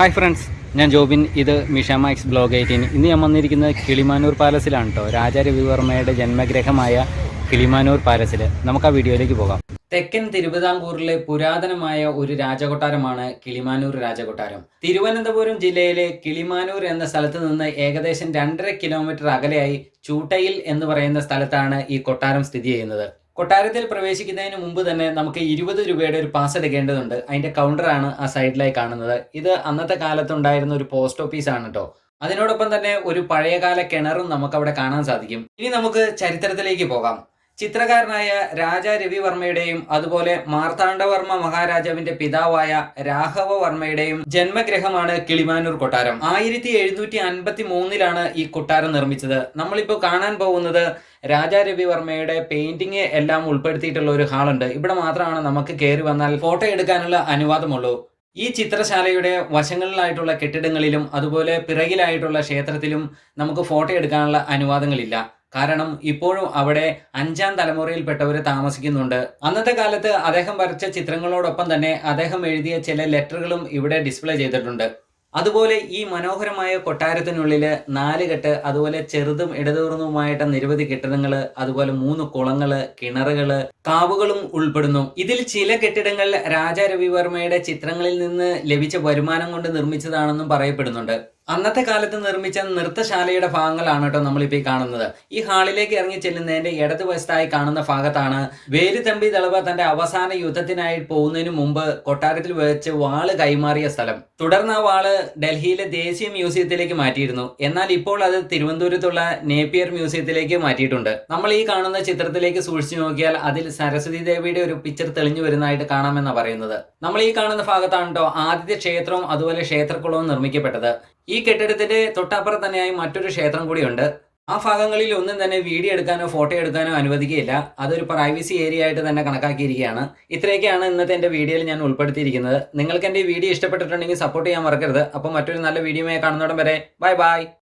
Hi friends ഞാൻ ജോബിൻ. ഇത് മിഷാമ X blog eighteen. ഇന്ന് ഞാൻ വന്നിരിക്കുന്നത് കിളിമാനൂർ പാലസിലാണ് കേട്ടോ രാജാ രവിവർമ്മയുടെ ജന്മഗ്രഹമായ കിളിമാനൂർ പാലസിൽ നമുക്ക് ആ വീഡിയോയിലേക്ക് പോകാം. തെക്കൻ തിരുവിതാംകൂറിലെ പുരാതനമായ ഒരു രാജകൊട്ടാരമാണ് കിളിമാനൂർ രാജകൊട്ടാരം. തിരുവനന്തപുരം ജില്ലയിലെ കിളിമാനൂർ എന്ന സ്ഥലത്ത് നിന്ന് ഏകദേശം രണ്ടര കിലോമീറ്റർ അകലെയായി ചൂട്ടയിൽ എന്ന് പറയുന്ന സ്ഥലത്താണ് ഈ കൊട്ടാരം സ്ഥിതി ചെയ്യുന്നത്. കൊട്ടാരത്തിൽ പ്രവേശിക്കുന്നതിന് മുമ്പ് തന്നെ നമുക്ക് ഇരുപത് രൂപയുടെ ഒരു പാസ് എടുക്കേണ്ടതുണ്ട്. അതിന്റെ കൗണ്ടറാണ് ആ സൈഡിലായി കാണുന്നത്. ഇത് അന്നത്തെ കാലത്തുണ്ടായിരുന്ന ഒരു പോസ്റ്റ് ഓഫീസ് ആണ് കേട്ടോ അതിനോടൊപ്പം തന്നെ ഒരു പഴയകാല കിണറും നമുക്ക് അവിടെ കാണാൻ സാധിക്കും. ഇനി നമുക്ക് ചരിത്രത്തിലേക്ക് പോകാം. ചിത്രകാരനായ രാജ രവിവർമ്മയുടെയും അതുപോലെ മാർത്താണ്ഡവർമ്മ മഹാരാജാവിന്റെ പിതാവായ രാഘവവർമ്മയുടെയും ജന്മഗ്രഹമാണ് കിളിമാനൂർ കൊട്ടാരം. ആയിരത്തി എഴുന്നൂറ്റി അൻപത്തി മൂന്നിലാണ് ഈ കൊട്ടാരം നിർമ്മിച്ചത്. നമ്മളിപ്പോൾ കാണാൻ പോകുന്നത് രാജാ രവിവർമ്മയുടെ പെയിന്റിങ് എല്ലാം ഉൾപ്പെടുത്തിയിട്ടുള്ള ഒരു ഹാളുണ്ട്. ഇവിടെ മാത്രമാണ് നമുക്ക് കയറി വന്നാൽ ഫോട്ടോ എടുക്കാനുള്ള അനുവാദമുള്ളൂ. ഈ ചിത്രശാലയുടെ വശങ്ങളിലായിട്ടുള്ള കെട്ടിടങ്ങളിലും അതുപോലെ പിറകിലായിട്ടുള്ള ക്ഷേത്രത്തിലും നമുക്ക് ഫോട്ടോ എടുക്കാനുള്ള അനുവാദങ്ങളില്ല. കാരണം ഇപ്പോഴും അവിടെ അഞ്ചാം തലമുറയിൽപ്പെട്ടവർ താമസിക്കുന്നുണ്ട്. അന്നത്തെ കാലത്ത് അദ്ദേഹം വരച്ച ചിത്രങ്ങളോടൊപ്പം തന്നെ അദ്ദേഹം എഴുതിയ ചില ലെറ്ററുകളും ഇവിടെ ഡിസ്പ്ലേ ചെയ്തിട്ടുണ്ട്. അതുപോലെ ഈ മനോഹരമായ കൊട്ടാരത്തിനുള്ളിൽ നാല് കെട്ട് അതുപോലെ ചെറുതും ഇടതൂർന്നതുമായിട്ട് നിരവധി കെട്ടിടങ്ങൾ അതുപോലെ മൂന്ന് കുളങ്ങൾ കിണറുകൾ കാവുകളും ഉൾപ്പെടുന്നു. ഇതിൽ ചില കെട്ടിടങ്ങൾ രാജാ രവിവർമ്മയുടെ ചിത്രങ്ങളിൽ നിന്ന് ലഭിച്ച വരുമാനം കൊണ്ട് നിർമ്മിച്ചതാണെന്നും പറയപ്പെടുന്നുണ്ട്. അന്നത്തെ കാലത്ത് നിർമ്മിച്ച നൃത്തശാലയുടെ ഭാഗങ്ങളാണ് കേട്ടോ നമ്മളിപ്പോൾ ഈ കാണുന്നത്. ഈ ഹാളിലേക്ക് ഇറങ്ങി ചെല്ലുന്നതിന്റെ ഇടതുവശത്തായി കാണുന്ന ഭാഗത്താണ് വേലുതമ്പി ദളവ തന്റെ അവസാന യുദ്ധത്തിനായി പോകുന്നതിന് മുമ്പ് കൊട്ടാരത്തിൽ വെച്ച് വാൾ കൈമാറിയ സ്ഥലം. തുടർന്ന് ആ വാൾ ഡൽഹിയിലെ ദേശീയ മ്യൂസിയത്തിലേക്ക് മാറ്റിയിരുന്നു. എന്നാൽ ഇപ്പോൾ അത് തിരുവനന്തപുരത്തുള്ള നേപ്പിയർ മ്യൂസിയത്തിലേക്ക് മാറ്റിയിട്ടുണ്ട്. നമ്മൾ ഈ കാണുന്ന ചിത്രത്തിലേക്ക് സൂക്ഷിച്ചു നോക്കിയാൽ അതിൽ സരസ്വതി ദേവിയുടെ ഒരു പിക്ചർ തെളിഞ്ഞു വരുന്നതായിട്ട് കാണാമെന്നാണ് പറയുന്നത്. നമ്മൾ ഈ കാണുന്ന ഭാഗത്താണ് കേട്ടോ ആദ്യത്തെ ക്ഷേത്രവും അതുപോലെ ക്ഷേത്രക്കുളവും നിർമ്മിക്കപ്പെട്ടത്. ഈ കെട്ടിടത്തിന്റെ തൊട്ടപ്പുറം തന്നെയായി മറ്റൊരു ക്ഷേത്രം കൂടിയുണ്ട്. ആ ഭാഗങ്ങളിൽ ഒന്നും തന്നെ വീഡിയോ എടുക്കാനോ ഫോട്ടോ എടുക്കാനോ അനുവദിക്കുകയില്ല. അതൊരു പ്രൈവസി ഏരിയ ആയിട്ട് തന്നെ കണക്കാക്കിയിരിക്കുകയാണ്. ഇത്രയൊക്കെയാണ് ഇന്നത്തെ എന്റെ വീഡിയോയിൽ ഞാൻ ഉൾപ്പെടുത്തിയിരിക്കുന്നത്. നിങ്ങൾക്ക് എന്റെ വീഡിയോ ഇഷ്ടപ്പെട്ടിട്ടുണ്ടെങ്കിൽ സപ്പോർട്ട് ചെയ്യാൻ മറക്കരുത്. അപ്പോൾ മറ്റൊരു നല്ല വീഡിയോയെ കാണുന്നോടം വരെ ബൈ ബൈ.